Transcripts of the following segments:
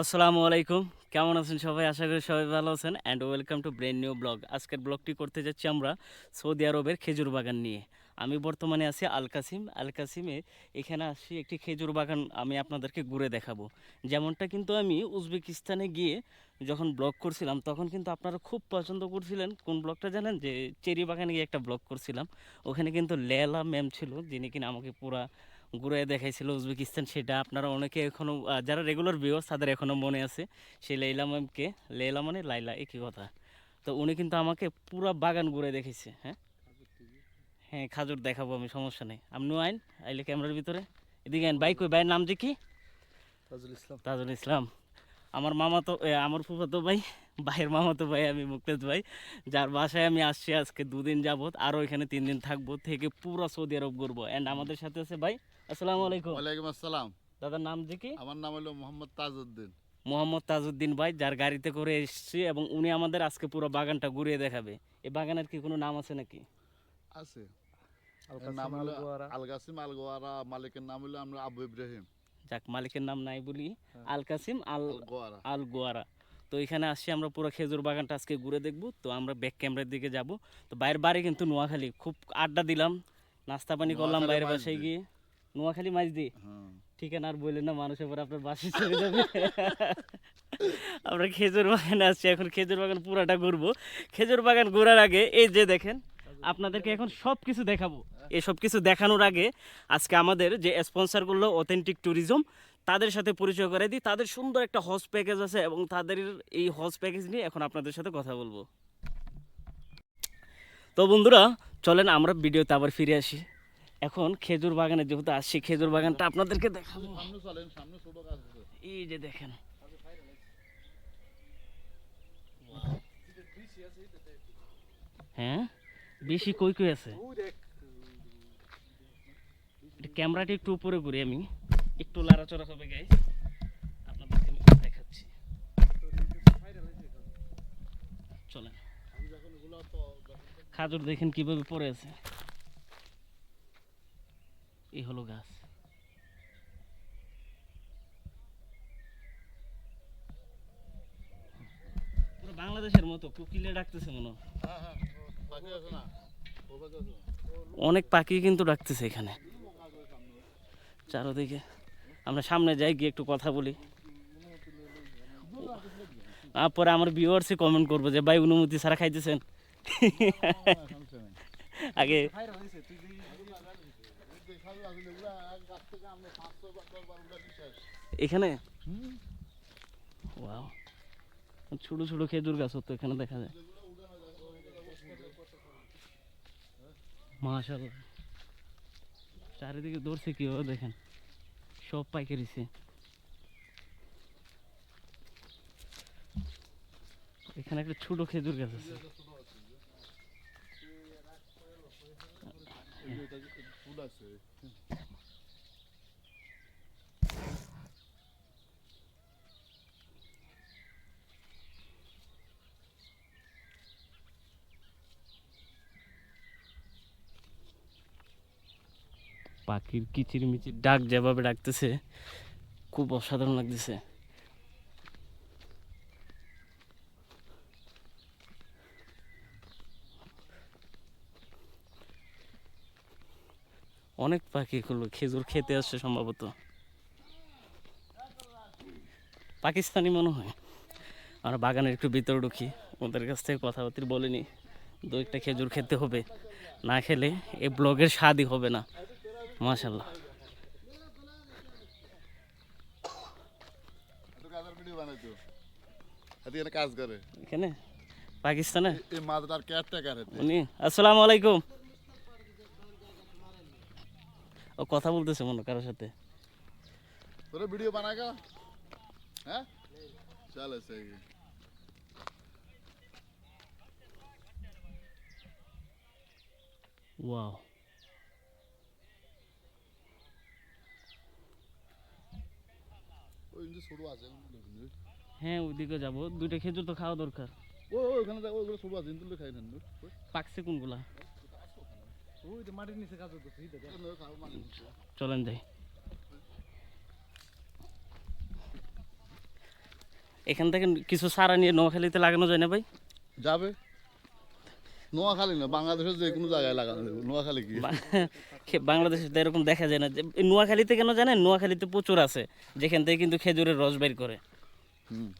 আসসালামু আলাইকুম। কেমন আছেন সবাই? আশা করি সবাই ভালো আছেন। And welcome to brain new blog আজকের ব্লগটি করতে যাচ্ছি আমরা সৌদি আরবের খেজুর বাগান নিয়ে। আমি বর্তমানে আছি আল কাসিম। আল এখানে আসি একটি খেজুর বাগান আমি আপনাদেরকে ঘুরে দেখাবো। যেমনটা কিন্তু আমি উজবেকিস্তানে গিয়ে যখন ব্লগ করছিলাম, তখন কিন্তু আপনারা খুব পছন্দ করছিলেন। কোন ব্লগটা জানেন? যে চেরি বাগানে গিয়ে একটা ব্লগ করছিলাম। ওখানে কিন্তু লেলা ম্যাম ছিল, যিনি কিনা আমাকে পুরা ঘুরে দেখাইছিল উজবেকিস্তান সেটা আপনারা অনেকে এখনও যারা রেগুলার ভিউয়ার্স তাদের এখনও মনে আছে। সেই লেইলা ম্যামকে লেইলা মানে লাইলা একই কথা। তো উনি কিন্তু আমাকে পুরো বাগান ঘুরে দেখেছে হ্যাঁ? হ্যাঁ খাজুর দেখাবো আমি সমস্যা নেই। আপনি আইন আইলে ক্যামেরার ভিতরে। এদিকে আইন বাইক ওই বাইয়ের নাম যে কি? তাজুল ইসলাম। তাজুল ইসলাম। আমার মামা তো আমার ফুফাতো ভাই ভাইয়ের মামাতো ভাই আমি মুক্তেজ ভাই। যার বাসায় আমি আসছি আজকে দুদিন যাবত আরও এখানে তিন দিন থাকব থেকে পুরো সৌদি আরব ঘুরবো। অ্যান্ড আমাদের সাথে আছে ভাই আসসালামু আলাইকুম। ওয়ালাইকুম আসসালাম। দাদার নাম যে কি? আমার নাম হলো মোহাম্মদ তাজউদ্দিন। মোহাম্মদ তাজউদ্দিন ভাই যার গাড়িতে করে এসেছি এবং উনি আমাদের আজকে পুরো বাগানটা ঘুরিয়ে দেখাবে। এই বাগানের কি কোনো নাম আছে নাকি? আছে। নাম হলো আলগাসিম আলগোয়ারা মালিকের নাম হলো আমরা আবু ইব্রাহিম। যাক মালিকের নাম নাই বলি আল কাসিম আল আল গোয়ারা। তো এখানে আসছি আমরা পুরো খেজুর বাগানটা আজকে ঘুরে দেখব তো আমরা ব্যাক ক্যামেরার দিকে যাব। তো বাইরের বাড়ি কিন্তু নোয়াখালী খুব আড্ডা দিলাম নাস্তা পানি করলাম বাইরের বাসায় গিয়ে। নোয়াখালী মাছ দিয়ে হ্যাঁ। ঠিকানা আর বললেন না মানুষের পরে আপনার বাসে চলে যাবে। আমরা খেজুর বাগানে আসছি এখন খেজুর বাগান পুরাটা ঘুরবো। খেজুর বাগান ঘোরার আগে এই যে দেখেন আপনাদেরকে এখন সব কিছু দেখাবো। এই সব কিছু দেখানোর আগে আজকে আমাদের যে স্পন্সর করল অথেন্টিক ট্যুরিজম তাদের সাথে পরিচয় করে দিই। তাদের সুন্দর একটা হজ প্যাকেজ আছে এবং তাদের এই হজ প্যাকেজ নিয়ে এখন আপনাদের সাথে কথা বলব। তো বন্ধুরা চলেন আমরা ভিডিওতে আবার ফিরে আসি। এখন খেজুর বাগানে যেহেতু আসছি খেজুর বাগানটা আপনাদেরকে দেখাবো। সামনে চলেন সামনে ছোট গাছ আছে এই যে দেখেন। হ্যাঁ? বেশি কই কই আছে? ক্যামেরাটা একটু উপরে ঘুরে আমি। একটু লাড়াচড়া হবে আপনাদেরকে আমি দেখাচ্ছি। খাজুর দেখেন কীভাবে পড়ে আছে। এই হলো গাছ। বাংলাদেশের মতো কোকিলে ডাকতেছে মনে হয়। অনেক পাখি কিন্তু ডাকতেছে এখানে। চারোদিকে। আমরা সামনে যাই গিয়ে একটু কথা বলি। তারপরে আমার ভিউয়ার্সে কমেন্ট করব যে ভাই অনুমতি ছাড়া খাইতেছেন? আগে এখানে? ছোট ছোট খেজুর গাছ তো এখানে দেখা যায়। মাশাআল্লাহ। চারিদিকে ধরছে কীভাবে দেখেন। সব পাইকারিছে এখানে একটা ছোট খেজুর গাছ আছে ফুল আছে। পাখির কিচির মিচির ডাক যেভাবে ডাকতেছে, খুব অসাধারণ লাগতেছে। অনেক পাখি হলো খেজুর খেতে আসছে সম্ভবত। পাকিস্তানি মনে হয়। আমরা বাগানের একটু ভিতরে ঢুকি, ওদের কাছ থেকে কথাবার্তা বলিনি। দু একটা খেজুর খেতে হবে, না খেলে এই ব্লগের স্বাদই হবে না। মাশাল্লাহ কাজ করে এখানে? পাকিস্তানে? এই আসসালামু আলাইকুম। ও, কথা বলতেছে মনে কারোর সাথে। তোরা ভিডিও হ্যাঁ ওয়াও ওই যে আছে হ্যাঁ ওইদিকে যাব। দুইটা খেজুর তো খাওয়া দরকার। ও ওখানে দেখ ওইগুলো ছোট আছে কিন্তু খাই নেন পাকছে কোনগুলা? ওই যে মাটির নিচে কাজ করতে চলেন যাই। এখান থেকে কিছু সারা নিয়ে নোয়াখালীতে লাগানো যায় না ভাই? যাবে। নোয়াখালী না বাংলাদেশের যে কোনো জায়গায় লাগানো যাবে। নোয়াখালী কি? বাংলাদেশে তো এরকম দেখা যায় না। যে নোয়াখালীতে কেন জানেন? নোয়াখালীতে প্রচুর আছে যেখান থেকে কিন্তু খেজুরের রস বের করে। হুম।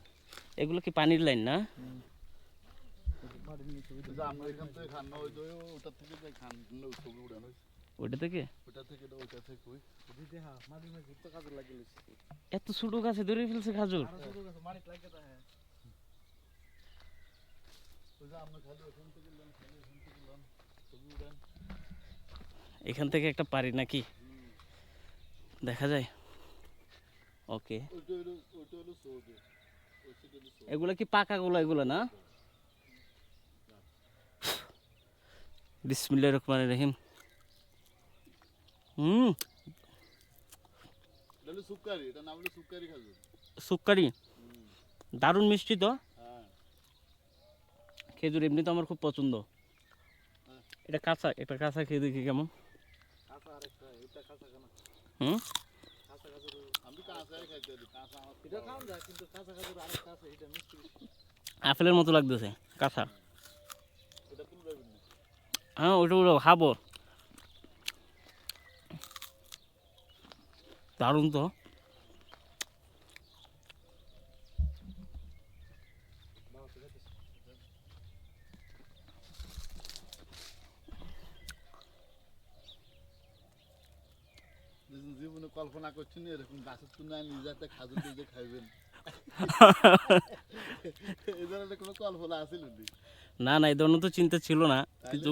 এগুলো কি পানির লাইন না? যে আমরা এখান থেকে খান না ওই তো ওটা থেকে যে খান না, ছবি উড়ানো হয়েছে। ওইটা থেকে? ওটা থেকে এটা, ওইটা থেকে ওই এত ছোট গাছে ধরে ফেলছে খাজুর ওই যে আমরা খালি ওখান থেকে লন, খালি ওখান থেকে লন, ছবি উড়ান। এখান থেকে একটা পারি নাকি? দেখা যায়। ওকে। এগুলো কি পাকা গুলো এগুলো না? বিসমিল্লাহ রহমান রহিম। হুম। সুক্কারি দারুণ মিষ্টি তো। খেজুর এমনি তো আমার খুব পছন্দ। এটা কাঁচা এটা কাঁচা খেয়ে দেখি কেমন। হুম? আপেলের মতো লাগতেছে কাঁচা। হ্যাঁ ওটা ওটা খাব দারুণ তো। না এরকম গাছের তুলনায় নিজে একটা খাজুর দিয়ে খাইবেন। এই ধরনের কোনো কল্পনা আছিল না না এই ধরনের তো চিন্তা ছিল না কিন্তু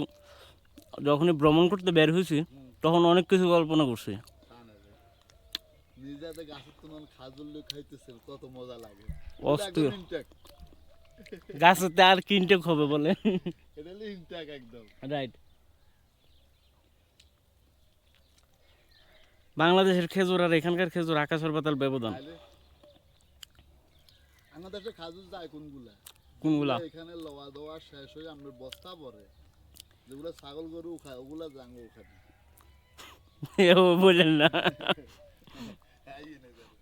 যখনই ভ্রমণ করতে বের হয়েছি তখন অনেক কিছু কল্পনা করছি। নিজে গাছের তুলনায় খাজুর লিয়ে খাইতেছে কত মজা লাগে। অস্থির। ইনটেক গাছেতে আর কিনতে হবে বলে? এটা ইনটেক একদম। রাইট বাংলাদেশের খেজুর আর এখানকার খেজুর আকাশের পাতাল ব্যবধান। তাইলে খাজুর যায় কোনগুলা? কোনগুলা? এখানে লওয়া দেওয়া শেষ হয়ে আমরা বস্তা পরে যেগুলো ছাগল গরু খায় ওগুলা জাঙ্গো খায়। এও বলেন না। এই এনে দেবে।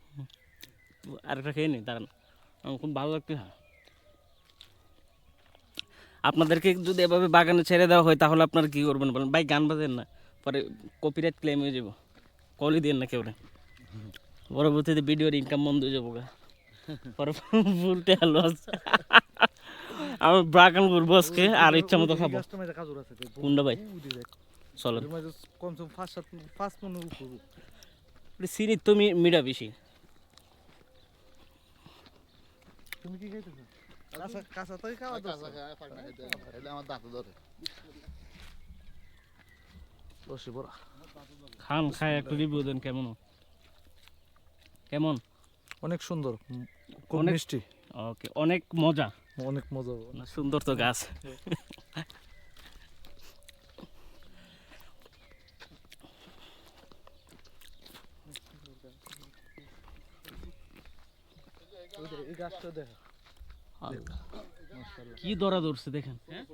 আরেকটা খেয়ে নি দাঁড়ান। আমার খুব ভালো লাগতে হয় আপনাদেরকে যদি এভাবে বাগানে ছেড়ে দেওয়া হয় তাহলে আপনারা কি করবেন বলেন? ভাই গান বাজেন না পরে কপিরাইট ক্লেম হয়ে যাব। কলই দেন না কেউ পরবর্তীতে ভিডিওর ইনকাম বন্ধ হয়ে যাব গা। পরে আমি বাগান করব আজকে আর ইচ্ছা মতো খাব। দেখ, ভাই? উদি দেখ। চলেন। এর মধ্যে কমসে কম পাঁচ সাত পাঁচ পনেরো উপর চিনি তুমি মিডা বেশি। তুমি কাঁচা তো খাওয়া আমার ধরে বড় খান খায় একটু রিভিউ দেন কেমন? কেমন? অনেক সুন্দর খুব অনেক- মিষ্টি। ওকে অনেক মজা। অনেক মজা। সুন্দর তো গাছ। কি দরা ধরছে দেখেন হ্যাঁ?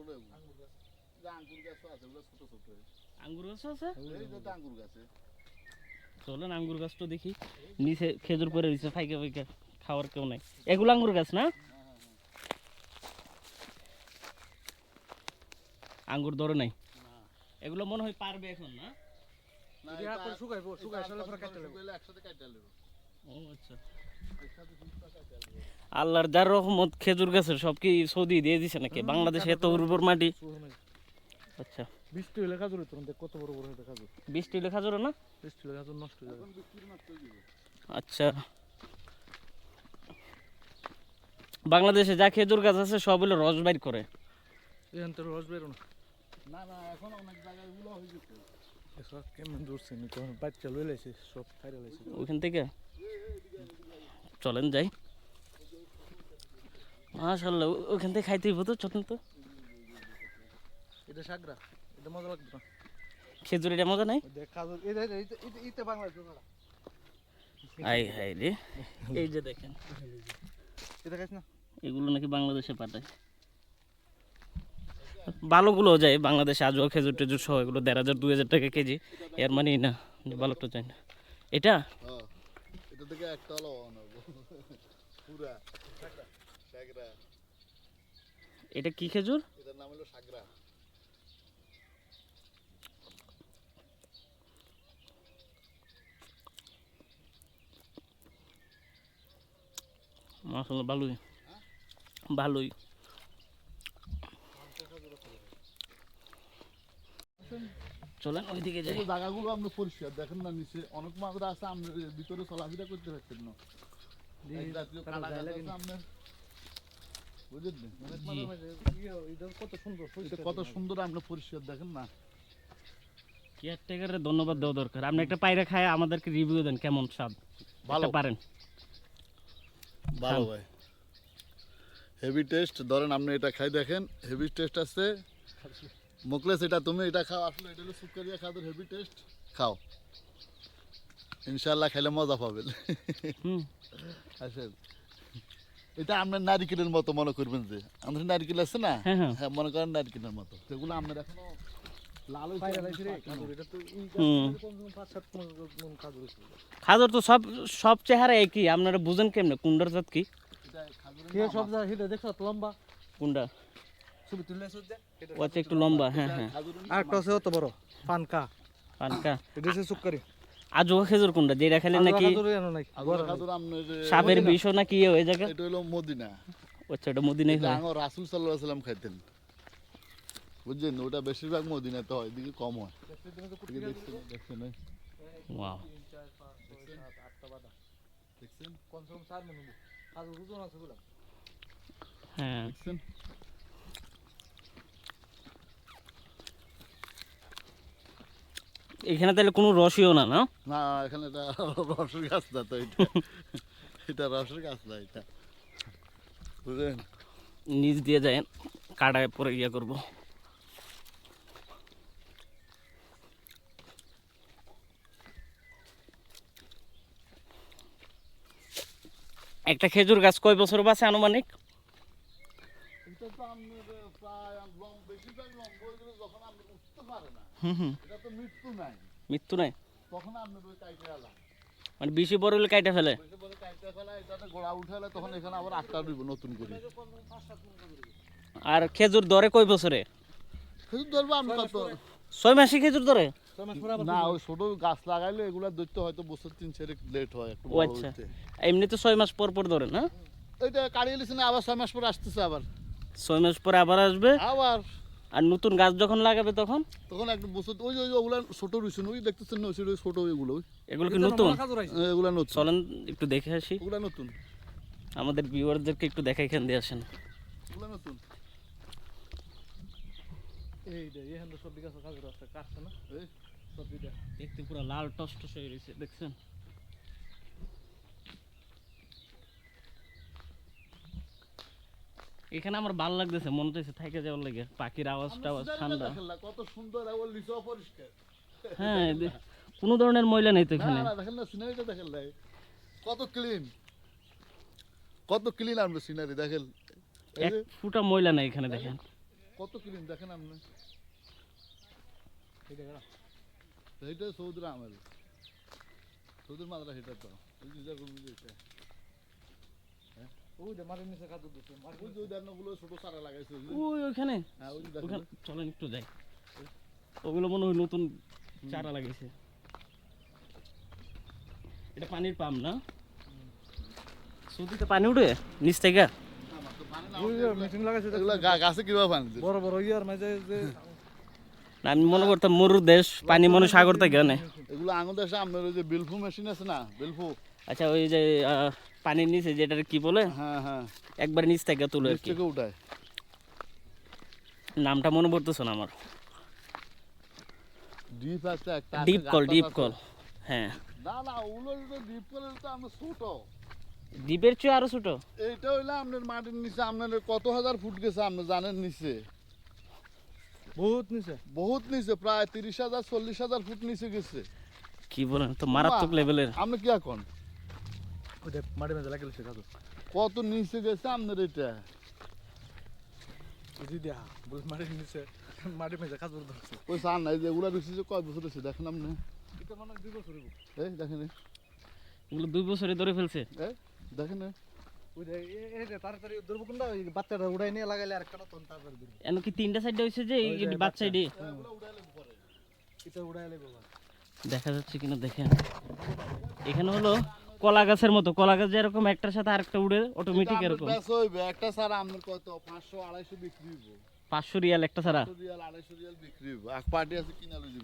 আঙ্গুর গাছও আছে ওগুলো ছোট ছোট। আঙ্গুর গাছ আছে? এই যে আঙ্গুর গাছে। চলেন আঙ্গুর গাছটা দেখি। নিচে খেজুর পরে ফাইকা ফাইকা খাওয়ার কেউ নাই। এগুলো আঙ্গুর গাছ না? আঙ্গুর ধরে নাই। এগুলো মনে হয় পারবে এখন না? আচ্ছা। আল্লাহর যার রহমত খেজুর গাছের সব কি সৌদি দিয়ে দিছে নাকি? বাংলাদেশে এত উর্বর মাটি। আচ্ছা। বৃষ্টি হলে খাজুর হইতো দেখ কত বড় বড় হইতো খাজুর বৃষ্টি হলে খাজুর না? বৃষ্টি হলে খাজুর নষ্ট হয়ে যাবে। আচ্ছা। বাংলাদেশে যা খেজুর গাছ আছে সব হলো রস বাইর করে। এখান থেকে রস বেরো না। না না এখন অনেক জায়গায় এগুলো হয়ে গেছে। এসব কেমন দূরছে নি তখন বাচ্চা লই লাইছে সব খাইরা লাইছে। ওইখান থেকে? চলেন যাই। মাশাল্লাহ ওখান থেকে খাইতে হইব তো চলেন তো। এটা সাগরা এটা মজা লাগবে না। খেজুর এটা মজা নাই বাংলা আই হাই রে। এই যে দেখেন। এটা খাইছ না? এগুলো নাকি বাংলাদেশে পাঠায়। ভালোগুলো যায় বাংলাদেশে আজও খেজুর টেজুর সহ এগুলো দেড় হাজার দুই হাজার টাকা কেজি। এর মানে না ভালোটা চাই না। এটা? হ্যাঁ এটা থেকে একটা হলো পুরা। এটা কি খেজুর? এটার নাম হলো সাগরা। মাসাল্লাহ ভালোই। ভালোই। চলেন ওইদিকে যাই। এই জায়গাগুলো আপনি পরিষ্কার দেখেন না নিচে অনেক মাগরা আছে আপনার ভিতরে চলাফেরা করতে পারছেন না। কত সুন্দর আপনি পরিষ্কার দেখেন কেয়ারটেকারের ধন্যবাদ দেওয়া দরকার। আপনি একটা পায়রা খায় আমাদেরকে রিভিউ দেন কেমন স্বাদ। ভালো। পারেন। ভালো ভাই হেভি টেস্ট ধরেন আপনি এটা খাই দেখেন হেভি টেস্ট আছে। মুকলেস এটা তুমি এটা খাও আসলে এটা হলো সুকারিয়া খাদের হেভি টেস্ট খাও। ইনশাল্লাহ খাইলে মজা পাবেন। আসেন। এটা আপনার নারিকেলের মতো মনে করবেন যে। আমাদের নারিকেল আছে না? হ্যাঁ, হ্যাঁ। হ্যাঁ মনে করেন নারিকেলের মতো। সেগুলো আপনার এখনও খাজুর এটা তো সব সব চেহারা একই আপনারা বুঝেন কেমনে? কুন্ডার জাত কি? সব লম্বা। কুন্ডা আচ্ছা একটু লম্বা হ্যাঁ হ্যাঁ। আর আছে অত বড় পানকা। পানকা। সুক্কারি আজও খেজুর কুন্ডা যেটা খেলে নাকি সাপের বিষও নাকি হয়ে জায়গা এটা হলো মদিনা। আচ্ছা মদিনাই এটা আঙো রাসুল সাল্লাহ সাল্লাম খাইতেন। বুঝছেন? ওটা বেশিরভাগ মদিনাতে হয় এদিকে কম হয়। দেখছেন দেখছেন ওয়াও দেখছেন কমসে কম চার ওজন আছে গুলা হ্যাঁ। দেখছেন? এখানে তাহলে কোনো রসইও না না? না এখানে এটা রসের গাছ না তো এটা। এটা রসের গাছ না এটা। বুঝলেন? নিচ দিয়ে যায় কাটায় পরে ইয়ে করব। একটা খেজুর গাছ কয় বছর বাঁচে আনুমানিক? মৃত্যু নাই? মানে বেশি বড় হলে কাইটা ফেলে? আর খেজুর ধরে কয় বছরে? খেজুর ধরবো কত ছয় মাসে খেজুর ধরে? ছয় মাস পরে না ওই ছোট গাছ লাগাইলে এগুলা ধরতে হয়তো বছর তিন চারে লেট হয় একটু বড় আচ্ছা। হইতে। এমনি তো ছয় মাস পর পর ধরে না এটা কাড়িয়ে লিছি না আবার ছয় মাস পরে আসতেছে আবার। ছয় মাস পরে আবার আসবে? আবার। আর নতুন গাছ যখন লাগাবে তখন? তখন একটা বছর ওই যে ওই ওগুলা ছোট রয়েছে ওই দেখতেছেন না ওই যে ছোট ওইগুলো ওই। এগুলো কি নতুন? আইছে এগুলা নতুন। চলেন একটু দেখে আসি। ওগুলা নতুন। আমাদের ভিউয়ারদেরকে একটু দেখাই এখান দিয়ে আসেন। ওগুলা নতুন। এই যে এখানে সব বিঘা খাজুর আছে কাটছে না? সব দেখতে পুরো লাল হয়ে রয়েছে দেখছেন? এখানে আমার ভালো লাগতেছে মনে হচ্ছে যাওয়ার লাগে। পাখির আওয়াজ টাওয়াজ ঠান্ডা। কত সুন্দর লিচু হ্যাঁ কোনো ধরনের ময়লা নেই তো এখানে। না দেখেন না সিনারিটা দেখেন না কত ক্লিন কত ক্লিন আমরা সিনারি দেখেন। এই এক ফুটা ময়লা নেই এখানে দেখেন। কত ক্লিন দেখেন আপনি। এইটা গেলা এইটা সৌদির আমেল। সৌদির মাদ্রা সেটা তো। এটা। ওখানে হ্যাঁ চলেন একটু যাই। ওগুলো মনে হয় নতুন চারা লাগিয়েছে এটা পানির পাম্প না? সৌদিতে পানি উঠে নিচ থেকে? গাছে কীভাবে পানি? বড় বড় ইয়ার মাঝে আমি মনে করতাম মরুর দেশ পানি মনে সাগর থেকে আনে এগুলো আঙুল দেশে আপনার ওই যে বিলফু মেশিন আছে না বিলফু? আচ্ছা ওই যে পানির নিচে যেটা কি বলে? হ্যাঁ হ্যাঁ। একবার নিচ থেকে তুলে আর কি। উঠায়। নামটা মনে পড়তেছে না আমার। ডিপ আছে একটা ডিপ কল ডিপ কল হ্যাঁ। না না ওগুলো ডিপ কলের তো আমরা ছোট। ডিপের চেয়ে আরও ছোট? এইটা হইলে আপনার মাটির নিচে আপনার কত হাজার ফুট গেছে আপনি জানেন নিচে? বহুত নিচে বহুত নিচে প্রায় তিরিশ হাজার চল্লিশ হাজার ফুট নিচে গেছে। কি বলেন তো মারাত্মক লেভেলের আপনি কি এখন? খাজুর কত নিচে গেছে আপনার এটা? বল মাটির নিচে মাঝে ওই সার নাই যে কয় বছর দেখেন আপনি। এটা মানে দুই বছর হইব। এই দেখেন এগুলো দুই বছরে ধরে ফেলছে। দেখেন তিনটা সাইডে হয়েছে যে এই ওই যে বাচ্চা। এডি এটা উড়াই লাগবে বাবা দেখা যাচ্ছে কিনা দেখেন। এখানে হলো কলা গাছের মতো। কলা গাছ যেরকম একটার সাথে আরেকটা উড়ে অটোমেটিক এরকম। একটা স্যার আপনার কত? পাঁচশো আড়াইশো বিক্রি পাঁচশো রিয়াল একটা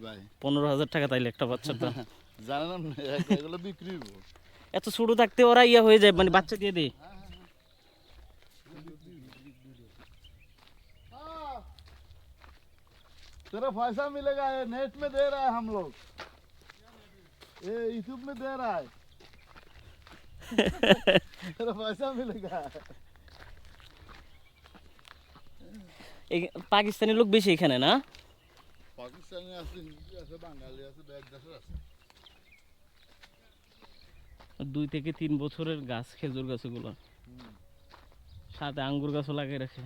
ভাই? পনেরো হাজার টাকা তাইলে একটা বাচ্চার দাম। জানেন এগুলো বিক্রি এত ছোট থাকতে ওরা ইয়া হয়ে যায় মানে বাচ্চা দিয়ে দেয় हाँ। तेरा पैसा मिलेगा ये नेट में दे रहा है हम लोग ये यूट्यूब में दे रहा है तेरा पैसा मिलेगा এই- পাকিস্তানি লোক বেশি এখানে না পাকিস্তানি আছে হিন্দি আছে বাঙালি আছে ব্যাগ দেশের আছে দুই থেকে তিন বছরের গাছ খেজুর গাছ এগুলো সাথে আঙ্গুর গাছও লাগিয়ে রাখে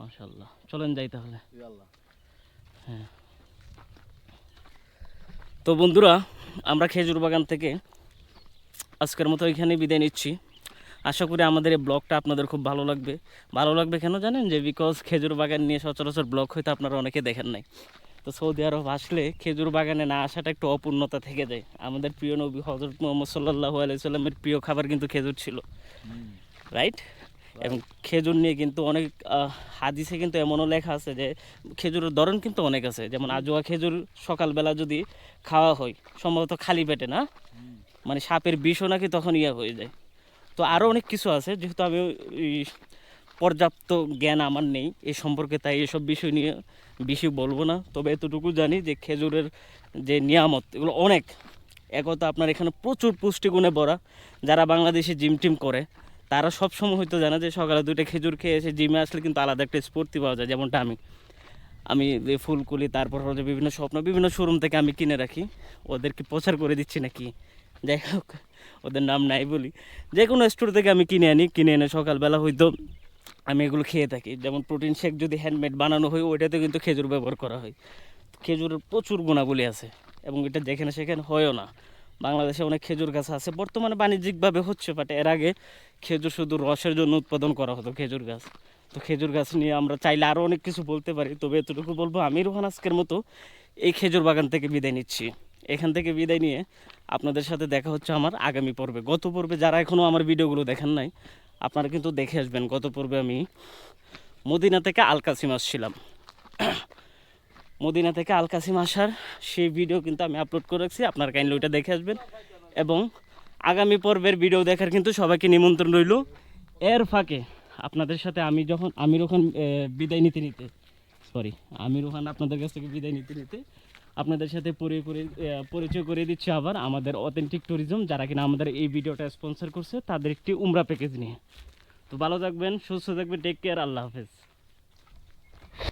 মাশাল্লাহ চলেন যাই তাহলে। ইয়াল্লাহ তো বন্ধুরা আমরা খেজুর বাগান থেকে আজকের মতো এখানে বিদায় নিচ্ছি। আশা করি আমাদের এই ব্লগটা আপনাদের খুব ভালো লাগবে। ভালো লাগবে কেন জানেন যে বিকজ খেজুর বাগান নিয়ে সচরাচর ব্লগ হয়তো আপনারা অনেকে দেখেন নাই। তো সৌদি আরব আসলে খেজুর বাগানে না আসাটা একটু অপূর্ণতা থেকে যায়। আমাদের প্রিয় নবী হজরত মোহাম্মদ সাল্লাহ আলাইসাল্লামের প্রিয় খাবার কিন্তু খেজুর ছিল। রাইট এবং খেজুর নিয়ে কিন্তু অনেক হাদিসে কিন্তু এমনও লেখা আছে যে খেজুরের ধরন কিন্তু অনেক আছে। যেমন আজোয়া খেজুর সকালবেলা যদি খাওয়া হয়, সম্ভবত খালি পেটে না? মানে সাপের বিষও নাকি তখন ইয়া হয়ে যায়। তো আরও অনেক কিছু আছে, যেহেতু আমি পর্যাপ্ত জ্ঞান আমার নেই, এ সম্পর্কে তাই এসব বিষয় নিয়ে বেশি বলব না। তবে এতটুকু জানি যে খেজুরের যে নিয়ামত, এগুলো অনেক। একতা আপনার এখানে প্রচুর পুষ্টিগুণে ভরা। যারা বাংলাদেশে জিম টিম করে তারা সবসময় হয়তো জানে যে সকালে দুইটা খেজুর খেয়ে এসে জিমে আসলে কিন্তু আলাদা একটা স্ফূর্তি পাওয়া যায়, যেমনটা আমি। আমি ফুলকুলি, তারপর হচ্ছে বিভিন্ন স্বপ্ন, বিভিন্ন শোরুম থেকে আমি কিনে রাখি। ওদেরকে প্রচার করে দিচ্ছি নাকি? যাই হোক, ওদের নাম নাই বলি। যে কোনো স্টোর থেকে আমি কিনে আনি, কিনে এনে সকালবেলা হয়তো আমি এগুলো খেয়ে থাকি। যেমন প্রোটিন শেক যদি হ্যান্ডমেড বানানো হয়, ওইটাতে কিন্তু খেজুর ব্যবহার করা হয়। খেজুরের প্রচুর গুণাবলী আছে এবং এটা যেখানে সেখানে হয়ও না। বাংলাদেশে অনেক খেজুর গাছ আছে। বর্তমানে বাণিজ্যিকভাবে হচ্ছে বাট এর আগে খেজুর শুধু রসের জন্য উৎপাদন করা হতো খেজুর গাছ। তো খেজুর গাছ নিয়ে আমরা চাইলে আরও অনেক কিছু বলতে পারি, তবে এতটুকু বলব, আমি রোহান আজকের মতো এই খেজুর বাগান থেকে বিদায় নিচ্ছি। এখান থেকে বিদায় নিয়ে আপনাদের সাথে দেখা হচ্ছে আমার আগামী পর্বে। গত পর্বে যারা এখনও আমার ভিডিওগুলো দেখেন নাই, আপনারা কিন্তু দেখে আসবেন। গত পর্বে আমি মদিনা থেকে আলকাসিম আসছিলাম। মদিনা থেকে আলকাসিম আসার সেই ভিডিও কিন্তু আমি আপলোড করে রাখছি। আপনারা কাইন্ডলি ওইটা দেখে আসবেন। এবং আগামী পর্বের ভিডিও দেখার কিন্তু সবাইকে নিমন্ত্রণ রইল। এর ফাঁকে আপনাদের সাথে আমি যখন আমির ওখান বিদায় নিতে নিতে সরি আমির ওখান আপনাদের কাছ থেকে বিদায় নিতে নিতে আপনাদের সাথে পরিচয় করে দিচ্ছি আবার আমাদের অথেন্টিক ট্যুরিজম যারা কিনা আমাদের এই ভিডিওটা স্পন্সর করছে, তাদের একটি উমরা প্যাকেজ নিয়ে। তো ভালো থাকবেন, সুস্থ থাকবেন টেক কেয়ার আল্লাহ হাফেজ।